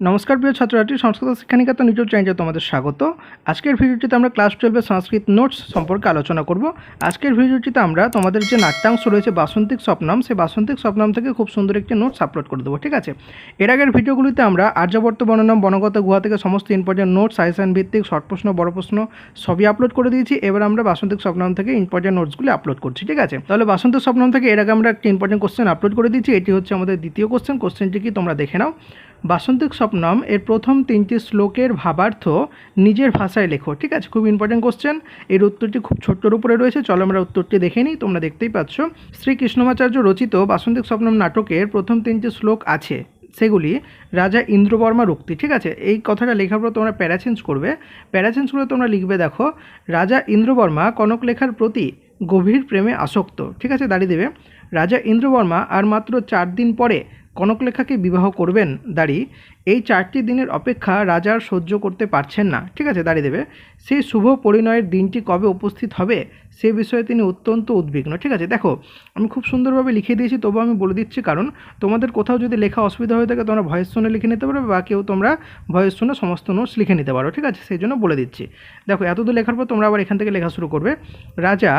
নমস্কার প্রিয় ছাত্রছাত্রী, সংস্কৃত শিক্ষানিকেতন ইউটিউব চ্যানেলে তোমাদের স্বাগত। আজকের ভিডিওটিতে আমরা ক্লাস টুয়েলভের সংস্কৃত নোটস সম্পর্কে আলোচনা করব। আজকের ভিডিওটিতে আমরা তোমাদের যে নাট্যাংশ রয়েছে, বাসন্তিক স্বপ্নম, সেই বাসন্তিক স্বপ্নম থেকে খুব সুন্দর একটি নোটস আপলোড করে দেবো, ঠিক আছে? এর আগের ভিডিওগুলিতে আমরা আর্যবর্ত বর্ণনাম বনগত গুহা থেকে সমস্ত ইম্পর্টেন্ট নোটস সাজেশন ভিত্তিক, শর্ট প্রশ্ন, বড় প্রশ্ন সবই আপলোড করে দিয়েছি। এবার আমরা বাসন্তিক স্বপ্নম থেকে ইম্পর্টেন্ট নোটসগুলি আপলোড করছি, ঠিক আছে? তাহলে বাসন্তিক স্বপ্নম থেকে এর আগে আমরা একটি ইম্পর্টেন্ট কোশ্চেন আপলোড করে দিয়েছি। এটি হচ্ছে আমাদের দ্বিতীয় কোশ্চেন কোশ্চেনটি কি তোমরা দেখে নাও। বাসন্তিক স্বপ্নম এর প্রথম তিনটি শ্লোকের ভাবার্থ নিজের ভাষায় লেখো, ঠিক আছে? খুব ইম্পর্টেন্ট কোশ্চেন এর উত্তরটি খুব ছোট্টর উপরে রয়েছে। চলো আমরা উত্তরটি দেখে নিই, তোমরা দেখতেই পাচ্ছ। শ্রীকৃষ্ণমাচার্য রচিত বাসন্তিক স্বপ্নম নাটকের প্রথম তিনটি শ্লোক আছে, সেগুলি রাজা ইন্দ্রবর্মার উক্তি ঠিক আছে? এই কথাটা লেখার পর তোমরা প্যারা চেঞ্জ করবে। প্যারা করে তোমরা লিখবে, দেখো, রাজা ইন্দ্রবর্মা কনক লেখার প্রতি গভীর প্রেমে আসক্ত, ঠিক আছে? দাঁড়িয়ে দেবে। রাজা ইন্দ্রবর্মা আর মাত্র চার দিন পরে কনকলেখাকে বিবাহ করবেন, দাঁড়ি। এই চারটি দিনের অপেক্ষা রাজার সহ্য করতে পারছেন না। ঠিক আছে দাঁড়িয়ে দেবে। সেই শুভ পরিণয়ের দিনটি কবে উপস্থিত হবে, সে বিষয়ে তিনি অত্যন্ত উদ্বিগ্ন। ঠিক আছে, দেখো, আমি খুব সুন্দরভাবে লিখে দিয়েছি তবু আমি বলে দিচ্ছি কারণ তোমাদের কোথাও যদি লেখা অসুবিধা হয়ে থাকে, তোমরা ভয়েস শুনে লিখে নিতে পারো বা কেউ তোমরা ভয়েস শুনে সমস্ত নোটস লিখে নিতে পারো। ঠিক আছে, সেই জন্য বলে দিচ্ছি। দেখো, এতদূর লেখার পর তোমরা আবার এখান থেকে লেখা শুরু করবে। রাজা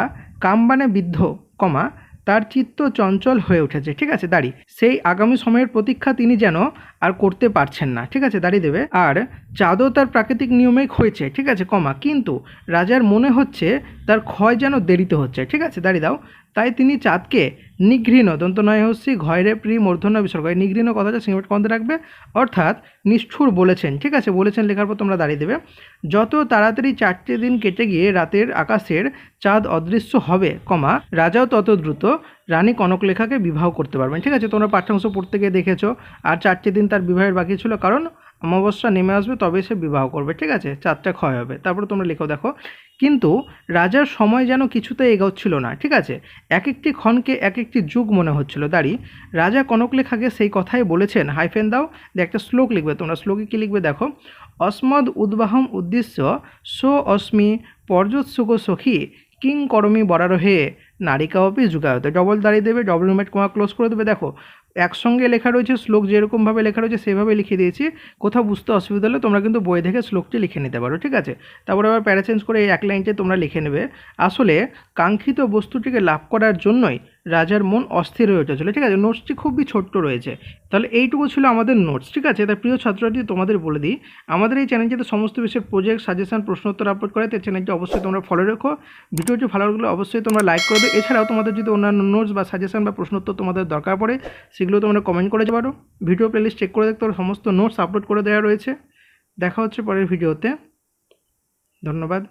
কামবানে বিদ্ধ, কমা তার চিত্ত চঞ্চল হয়ে উঠেছে। ঠিক আছে, দাড়ি। সেই আগামী সময়ের প্রতীক্ষা তিনি যেন আর করতে পারছেন না। ঠিক আছে, দাঁড়িয়ে দেবে। আর চাঁদও তার প্রাকৃতিক নিয়মেই হয়েছে ঠিক আছে, কমা। কিন্তু রাজার মনে হচ্ছে তার ক্ষয় যেন দেরিতে হচ্ছে। ঠিক আছে, দাঁড়িয়ে দাও। তাই তিনি চাঁদকে নিঘৃণ দন্তনয় হস্যি ঘয়রে প্রি মূর্ধন্য বিসর্গ। এই নিঘৃণ কথাটা সিঙ্গেট কমতে রাখবে, অর্থাৎ নিষ্ঠুর বলেছেন, ঠিক আছে, বলেছেন লেখার পর তোমরা দাঁড়িয়ে দেবে। যত তাড়াতাড়ি চারটে দিন কেটে গিয়ে রাতের আকাশের চাঁদ অদৃশ্য হবে, কমা, রাজাও তত দ্রুত রানী কনকলেখাকে বিবাহ করতে পারবেন। ঠিক আছে, তোমরা পাঠ্যাংশ পড়তে গিয়ে দেখেছ, আর চারটে দিন তার বিবাহের বাকি ছিল। কারণ অমাবস্যা নেমে আসবে তবে সে বিবাহ করবে, ঠিক আছে? চাঁদটা ক্ষয় হবে। তারপরে তোমরা লেখো, দেখো, কিন্তু রাজার সময় যেন কিছুতে এগোচ্ছিল না, ঠিক আছে? এক একটি ক্ষণকে এক একটি যুগ মনে হচ্ছিল। দাঁড়ি, রাজা কনকলেখাকে সেই কথাই বলেছেন, হাইফেন দাও দিয়ে একটা শ্লোক লিখবে, তোমরা শ্লোকে কী লিখবে দেখো? অস্মদ উদ্বাহম উদ্দেশ্য, সো অস্মি পর্যৎসুক সখী, কিং করমি বরারোহে, নারিকা অপি যুগায়তে। ডবল দাঁড়িয়ে দেবে, ডবল রুমেট কোমা ক্লোজ করে দেবে, দেখো। একসঙ্গে লেখা রয়েছে, শ্লোক যেরকমভাবে লেখা রয়েছে, সেভাবে লিখে দিয়েছি। কোথাও বুঝতে অসুবিধা হলে তোমরা কিন্তু বই দেখে শ্লোকটি লিখে নিতে পারো, ঠিক আছে? তারপরে আবার প্যারা চেঞ্জ করে এই এক লাইনটি তোমরা লিখে নেবে। আসলে কাঙ্ক্ষিত বস্তুটিকে লাভ করার জন্যই রাজার মন অস্থির হয়ে উঠেছিল, ঠিক আছে? নোটসটি খুবই ছোট্ট রয়েছে। তাহলে এইটুকু ছিল আমাদের নোটস ঠিক আছে? তাই প্রিয় ছাত্রছাত্রী তোমাদের বলে দিই, আমাদের এই চ্যানেলটিতে সমস্ত বিষয়ের প্রজেক্ট সাজেশন প্রশ্নোত্তর আপলোড করে তাই চ্যানেলটি অবশ্যই তোমরা ফলো রেখো। ভিডিওটি ভালো লাগলে অবশ্যই তোমরা লাইক করবে এছাড়াও তোমাদের যদি অন্যান্য নোটস বা সাজেশন বা প্রশ্নোত্তর তোমাদের দরকার পড়ে সেগুলো তোমরা কমেন্ট করে পারো ভিডিও প্লেলিস্ট চেক করে দেখতে পারো, সমস্ত নোটস আপলোড করে দেওয়া রয়েছে। দেখা হচ্ছে পরের ভিডিওতে ধন্যবাদ।